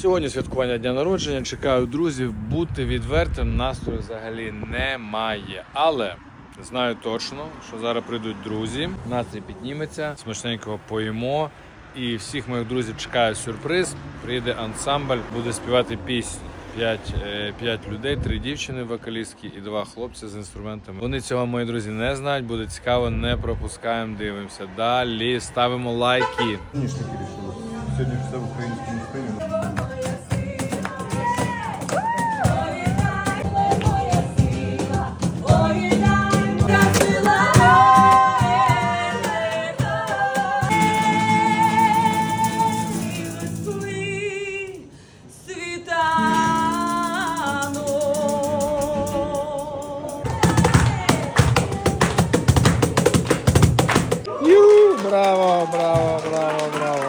Сьогодні святкування дня народження. Чекаю друзів. Бути відвертим настрою взагалі немає. Але знаю точно, що зараз прийдуть друзі. Настрій підніметься, смачненького поїмо. І всіх моїх друзів чекає сюрприз. Приїде ансамбль, буде співати пісню. П'ять, е, п'ять людей, три дівчини вокалістки і два хлопці з інструментами. Вони цього, мої друзі, не знають. Буде цікаво, не пропускаємо. Дивимося. Далі ставимо лайки. Ніжники рішили. Сьогодні все в українському стилі. Браво, браво, браво, браво.